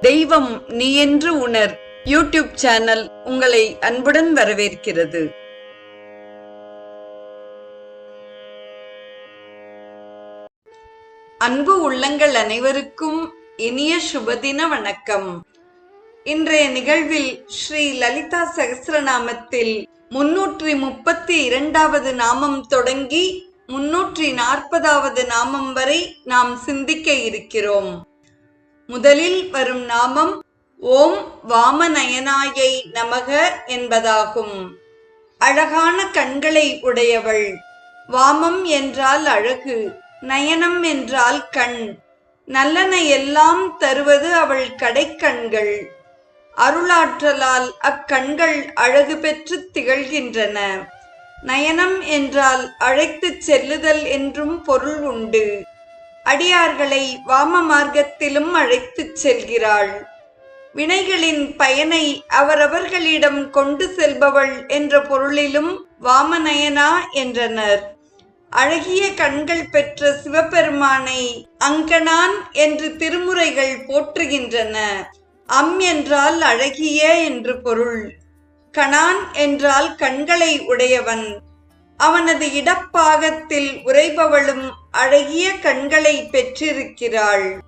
தெய்வம் நீ என்று உணர். யூடியூப் சேனல் உங்களை அன்புடன் வரவேற்கிறது. அன்பு உள்ளங்கள் அனைவருக்கும் இனிய சுபதின வணக்கம். இன்றைய நிகழ்வில் ஸ்ரீ லலிதா சகசிரநாமத்தில் முன்னூற்றி முப்பத்தி இரண்டாவது நாமம் தொடங்கி முன்னூற்றி நாற்பதாவது நாமம் வரை நாம் சிந்திக்க இருக்கிறோம். முதலில் வரும் நாமம் ஓம் வாமநயனாயை நமக என்பதாகும். அழகான கண்களை உடையவள். வாமம் என்றால் அழகு நயனம் என்றால் கண். நல்லன எல்லாம் தருவது அவள் கடைக்கண்கள். அருளாற்றலால் அக்கண்கள் அழகு பெற்று திகழ்கின்றன. நயனம் என்றால் அழைத்துச் செல்லுதல் என்றும் பொருள் உண்டு. அடியார்களை வாம மார்க்கத்திலும் அழைத்துச் செல்கிறாள். வினைகளின் பயனை அவரவர்களிடம் கொண்டு செல்பவள் என்ற பொருளிலும் வாமநயனா என்றனர். அழகிய கண்கள் பெற்ற சிவபெருமானை அங்கனான் என்று திருமுறைகள் போற்றுகின்றன. அம் என்றால் அழகிய என்று பொருள். கணான் என்றால் கண்களை உடையவன். அவனது இடப்பாகத்தில் உறைபவளும் அழகிய கண்களை பெற்றிருக்கிறாள்.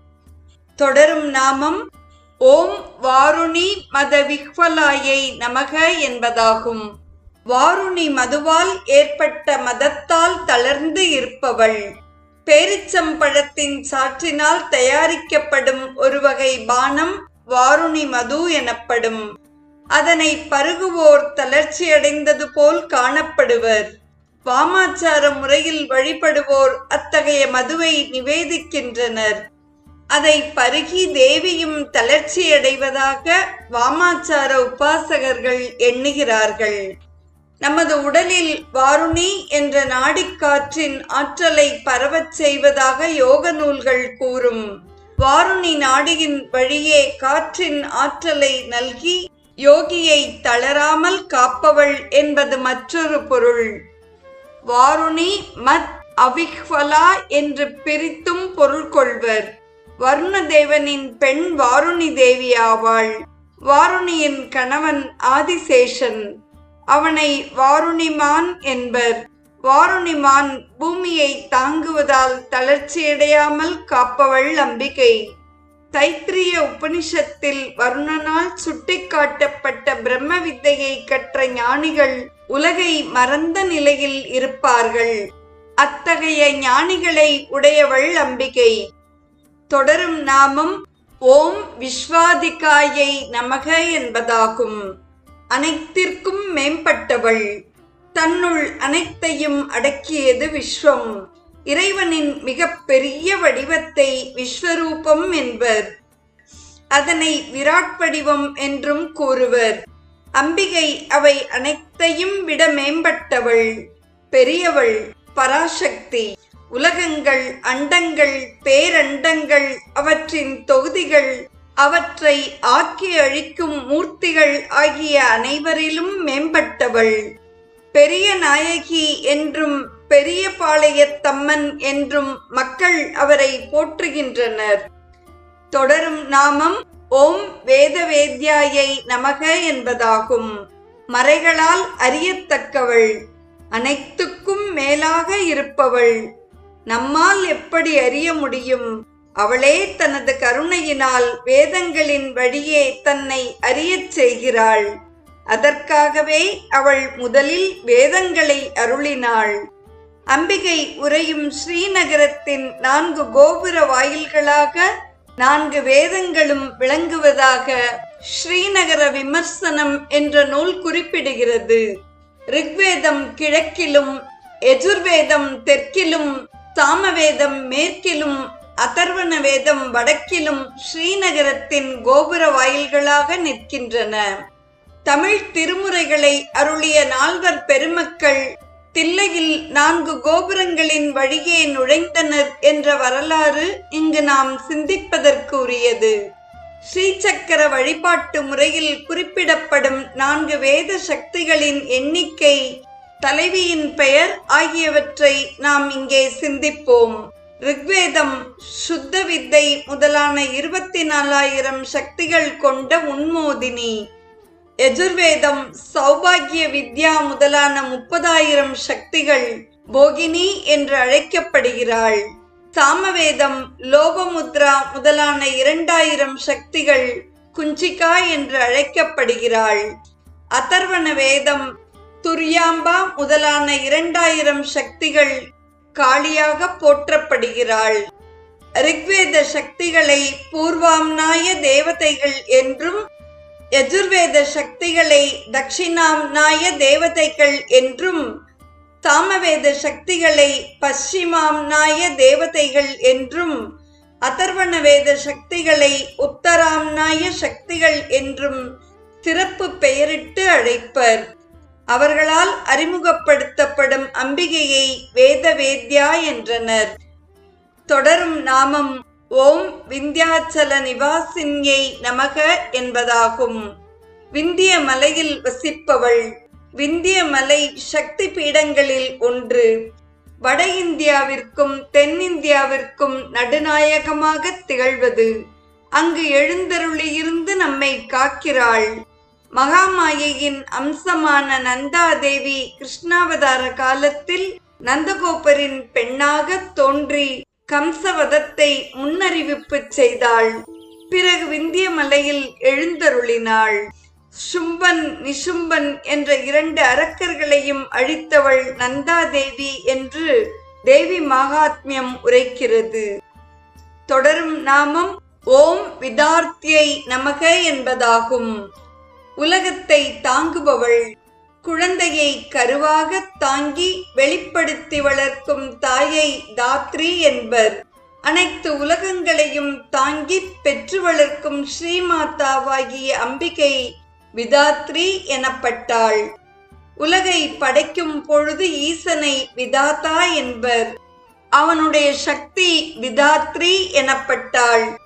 தொடரும் நாமம் ஓம் வாருணி மத விஹ்வலாயை நமக என்பதாகும். வாருணி மதுவால் ஏற்பட்ட மதத்தால் தளர்ந்து இருப்பவள். பேரிச்சம்பழத்தின் சாற்றினால் தயாரிக்கப்படும் ஒரு வகை பானம் வாருணி மது எனப்படும். அதனை பருகுவோர் தளர்ச்சியடைந்தது போல் காணப்படுவர். வாமாச்சார முறையில் வழிபடுவோர் அத்தகைய மதுவை நிவேதிக்கின்றனர். அதை பருகி தேவியும் தளர்ச்சியடைவதாக வாமாச்சார உபாசகர்கள் எண்ணுகிறார்கள். நமது உடலில் வாருணி என்ற நாடிக்காற்றின் ஆற்றலை பரவச் செய்வதாக யோக நூல்கள் கூறும். வாருணி நாடியின் வழியே காற்றின் ஆற்றலை நல்கி யோகியை தளராமல் காப்பவள் என்பது மற்றொரு பொருள். வாருணி மத் அவிஹ்வலா என்று பிரித்தும் பொருள் கொள்வர். வருணதேவனின் பெண் வாருணி தேவி ஆவாள். வாருணியின் கணவன் ஆதிசேஷன். அவனை வாருணிமான் என்பர். வாருணிமான் பூமியை தாங்குவதால் தளர்ச்சியடையாமல் காப்பவள் அம்பிகை. தைத்திரிய உபனிஷத்தில் வருணனால் சுட்டிக்காட்டப்பட்ட பிரம்ம வித்தையை கற்ற ஞானிகள் உலகை மறந்த நிலையில் இருப்பார்கள். அத்தகைய ஞானிகளை உடையவள் அம்பிகை தொடரும் நாமம் ஓம் விஸ்வாதிகாயை நமக என்பதாகும். அனைத்திற்கும் மேம்பட்டவள் தன்னுள் அனைத்தையும் அடக்கியது விஸ்வம். இறைவனின் மிக பெரிய வடிவத்தை விஸ்வரூபம் என்பர். அதனை விராட் வடிவம் என்றும் கூறுவர். அம்பிகை அவை அனைத்தையும் விட மேம்பட்டவள் பெரியவள் பராசக்தி. உலகங்கள் அண்டங்கள் பேரண்டங்கள் அவற்றின் தொகுதிகள் அவற்றை ஆக்கி அழிக்கும் மூர்த்திகள் ஆகிய அனைவரிலும் மேம்பட்டவள். பெரிய நாயகி என்றும் பெரிய பாளையத்தம்மன் என்றும் மக்கள் அவரை போற்றுகின்றனர். தொடரும் நாமம் ஓம் வேத வேத்யாயை நமக என்பதாகும். மறைகளால் அறியத்தக்கவள் அனைத்துக்கும் மேலாக இருப்பவள். நம்மால் எப்படி அறிய முடியும்? அவளே தனது கருணையினால் வேதங்களின் வழியே தன்னை அறியச் செய்கிறாள். அதற்காகவே அவள் முதலில் வேதங்களை அருளினாள். அம்பிகை உரையும் ஸ்ரீநகரத்தின் நான்கு கோபுர வாயில்களாக நான்கு வேதங்களும் விளங்குவதாக ஸ்ரீநகர விமர்சனம் என்ற நூல் குறிப்பிடுகிறது. ரிக்வேதம் கிழக்கிலும் எஜுர்வேதம் தெற்கிலும் சாமவேதம் மேற்கிலும் அதர்வண வேதம் வடக்கிலும் ஸ்ரீநகரத்தின் கோபுர வாயில்களாக நிற்கின்றன. தமிழ் திருமுறைகளை அருளிய நால்வர் பெருமக்கள் தில்லையில் நான்கு கோபுரங்களின் வழியே நுழைந்தனர் என்ற வரலாறு இங்கு நாம் சிந்திப்பதற்கு உரியது ஸ்ரீசக்கர வழிபாட்டு முறையில் குறிப்பிடப்படும் நான்கு வேத சக்திகளின் எண்ணிக்கை தலைவியின் பெயர் ஆகியவற்றை நாம் இங்கே சிந்திப்போம். ரிக்வேதம் சுத்த வித்தை முதலான இருபத்தி நாலாயிரம் சக்திகள் கொண்ட உன்மோதினி. எஜுர்வேதம் சௌபாகிய வித்யா முதலான முப்பதாயிரம் சக்திகள் போகினி என்று அழைக்கப்படுகிறாள். சாமவேதம் லோபமுத்ரா முதலான இரண்டாயிரம் சக்திகள் குஞ்சிகா என்று அழைக்கப்படுகிறாள். அதர்வண வேதம் துர்யாம்பா முதலான இரண்டாயிரம் சக்திகள் காளியாக போற்றப்படுகிறாள். ரிக்வேத சக்திகளை பூர்வாம்நாய தேவதைகள் என்றும் யஜுர்வேத சக்திகளை தட்சிணாம்நாய தேவதைகள் என்றும் சாமவேத சக்திகளை பশ্চিமாம்நாய தேவதைகள் என்றும் அதர்வண வேத சக்திகளை உத்தராம்நாய சக்திகள் என்றும் சிறப்பு பெயரிட்டு அழைப்பர். அவர்களால் அறிமுகப்படுத்தப்படும் அம்பிகையை வேத வேத்யா என்றனர். தொடரும் நாமம் ஓம் விந்தியாச்சல நிவாசின்யை நமக என்பதாகும். விந்திய மலையில் வசிப்பவள் விந்திய மலை சக்தி பீடங்களில் ஒன்று. வட இந்தியாவிற்கும் தென்னிந்தியாவிற்கும் நடுநாயகமாக திகழ்வது. அங்கு எழுந்தருளியிருந்து நம்மை காக்கிறாள். மகாமாயையின் அம்சமான நந்தாதேவி கிருஷ்ணாவதார காலத்தில் நந்தகோபரின் பெண்ணாக தோன்றி கம்சவதத்தை முன்னறிவிப்பு செய்தாள். பிறகு விந்திய மலையில் எழுந்தருளினாள். சும்பன் நிசும்பன் என்ற இரண்டு அரக்கர்களையும் அழித்தவள் நந்தாதேவி என்று தேவி மகாத்மியம் உரைக்கிறது. தொடரும் நாமம் ஓம் விதார்த்தியை நமக என்பதாகும். உலகத்தை தாங்குபவள். குழந்தையை கருவாக தாங்கி வெளிப்படுத்தி வளர்க்கும் தாயை தாத்ரி என்பர். அனைத்து உலகங்களையும் தாங்கி பெற்று வளர்க்கும் ஸ்ரீமாதாவாகிய அம்பிகை விதாத்ரி எனப்பட்டாள். உலகை படைக்கும் பொழுது ஈசனை விதாதா என்பர். அவனுடைய சக்தி விதாத்ரி எனப்பட்டாள்.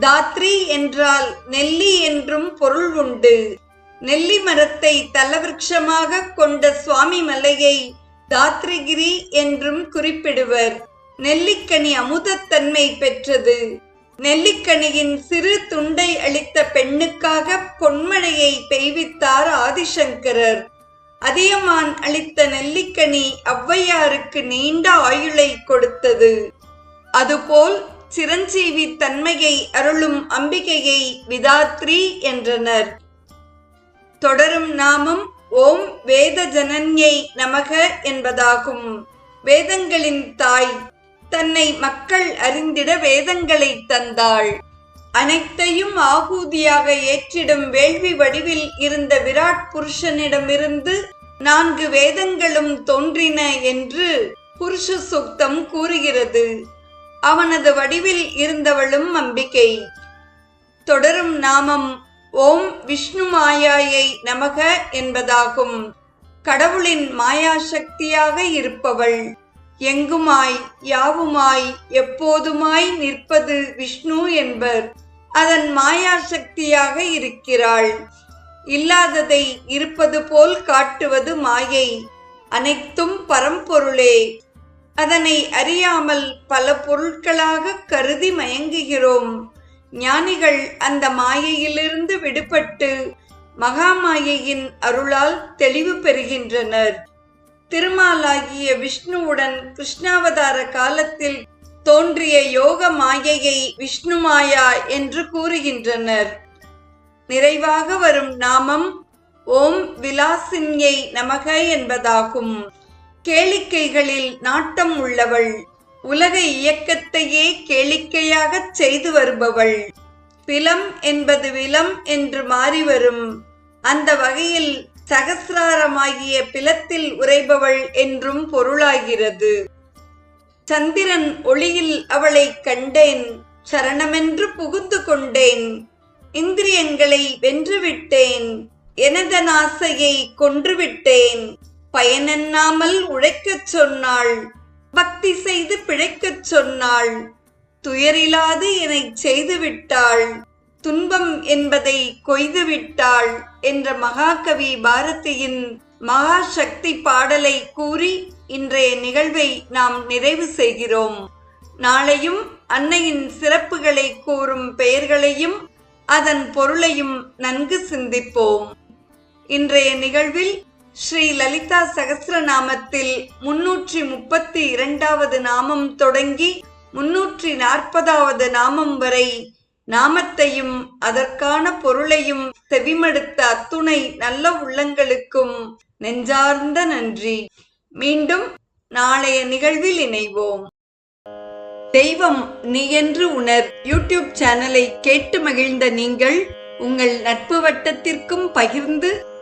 தாத்ரி என்றால் நெல்லி என்றும் பொருள் உண்டு. நெல்லி மரத்தை தலவிருட்சமாக கொண்ட சுவாமி மலையை தாத்ரிகிரி என்றும் குறிப்பிடுவர். நெல்லிக்கனி அமுதத்தன்மை பெற்றது. நெல்லிக்கனியின் சிறு துண்டை அளித்த பெண்ணுக்காக பொன்மழையை பெய்வித்தார் ஆதிசங்கரர். அதியமான் அளித்த நெல்லிக்கனி ஔவையாருக்கு நீண்ட ஆயுளை கொடுத்தது. அதுபோல் சிரஞ்சீவி தன்மையை அருளும் அம்பிகையை விதாத்ரி என்றனர். தொடரும் நாமம் ஓம் வேத ஜனன்யை நமக என்பதாகும். வேதங்களின் தாய் தன்னை மக்கள் அறிந்திட வேதங்களை தந்தாள். அனைத்தையும் ஆகூதியாக ஏற்றிடும் வேள்வி வடிவில் இருந்த விராட் புருஷனிடமிருந்து நான்கு வேதங்களும் தோன்றின என்று புருஷ சுக்தம் கூறுகிறது. அவனது வடிவில் இருந்தவளும் அம்பிகை. தொடரும் நாமம் ஓம் விஷ்ணு மாயாயை நமக என்பதாகும். கடவுளின் மாயா சக்தியாக இருப்பவள். எங்குமாய் யாவுமாய் எப்போதுமாய் நிற்பது விஷ்ணு என்பர். அதன் மாயா சக்தியாக இருக்கிறாள். இல்லாததை இருப்பது போல் காட்டுவது மாயை. அனைத்தும் பரம்பொருளே. அதனை அறியாமல் பல பொருட்களாக கருதி மயங்குகிறோம். ஞானிகள் அந்த மாயையிலிருந்து விடுபட்டு மகாமாயையின் அருளால் தெளிவு பெறுகின்றனர். திருமாலாகிய விஷ்ணுவுடன் கிருஷ்ணாவதார காலத்தில் தோன்றிய யோக மாயையை விஷ்ணு மாயா என்று கூறுகின்றனர். நிறைவாக வரும் நாமம் ஓம் விலாசின்யை நமக என்பதாகும். கேளிக்கைகளில் நாட்டம் உள்ளவள். உலக இயக்கத்தையே கேளிக்கையாகச் செய்து வருபவள். பிலம் என்பது விலம் என்று மாறி வரும். அந்த வகையில் சகசிராரமாகிய பிலத்தில் உரைபவள் என்றும் பொருளாகிறது. சந்திரன் ஒளியில் அவளை கண்டேன் சரணமென்று புகுந்து கொண்டேன். இந்திரியங்களை வென்றுவிட்டேன் எனதன் ஆசையை கொன்றுவிட்டேன். பயனென்னாமல் உழைக்கச் சொன்னாள். பக்தி செய்து பிழைக்கச் சொன்னாள். துயரிலாது என்னை செய்துவிட்டாள். துன்பம் என்பதை கொய்துவிட்டாள் என்ற மகாகவி பாரதியின் மகாசக்தி பாடலை கூறி இன்றைய நிகழ்வை நாம் நிறைவு செய்கிறோம். நாளையும் அன்னையின் சிறப்புகளை கூறும் பெயர்களையும் அதன் பொருளையும் நன்கு சிந்திப்போம். இன்றைய நிகழ்வில் ஸ்ரீ லலிதா சகசிரநாமத்தில் முன்னூற்றி முப்பத்தி இரண்டாவது நாமம் தொடங்கி முன்னூற்றி நாற்பதாவது நாமம் வரை நாமத்தையும் அதற்கான பொருளையும் செவிமடுத்த அத்துணை நல்ல உள்ளங்களுக்கும் நெஞ்சார்ந்த நன்றி. மீண்டும் நாளைய நிகழ்வில் இணைவோம். தெய்வம் நீ என்று உணர் யூடியூப் சேனலை கேட்டு மகிழ்ந்த நீங்கள் உங்கள் நட்பு வட்டத்திற்கும் பகிர்ந்து